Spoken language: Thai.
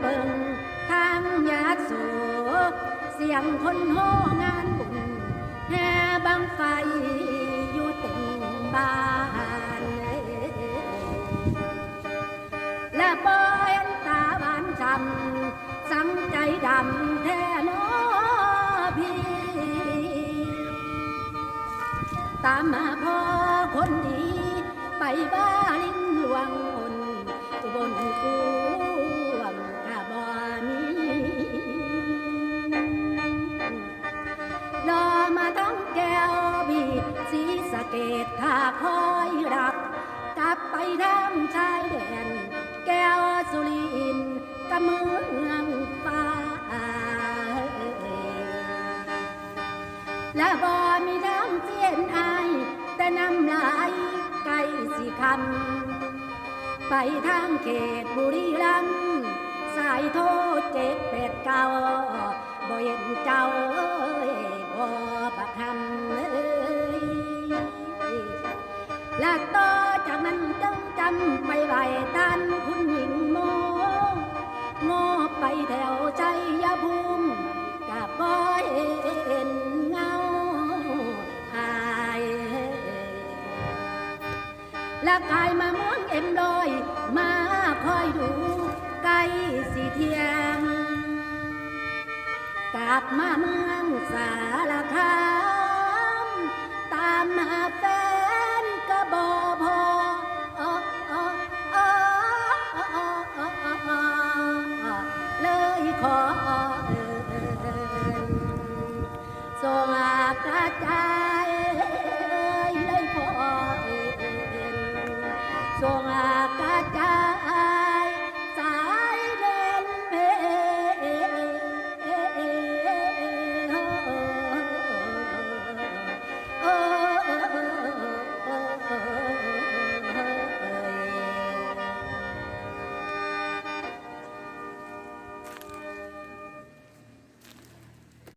เบิงทางยาโสเสียงคนโหงานบุญแห่บังไฟอยู่เต็มบ้านและปอยนตาบานจำสังใจดำแท้นอพี่ตามมาพ่อคนดีไปบ้าลิงหลวง คอยรับกลับไปทางชายแดน แก้วสุรินกะเมืองฟ้า และบ่มีน้ำเสียนอาย แต่น้ำลายไก่สิคำไปทางเขตบุรีรัมย์สายโทษเจ็ดแปดเก้า และต่อจากนั้นจึงจำไปไหวท่านคุณหญิงโมโง่ไปแถวใจยภูมิกับบ่เห็นเงาอายและกายมาเมืองเอ็มดอยมาคอยดูไกลสีเทียงกลับมาเมืองสา เ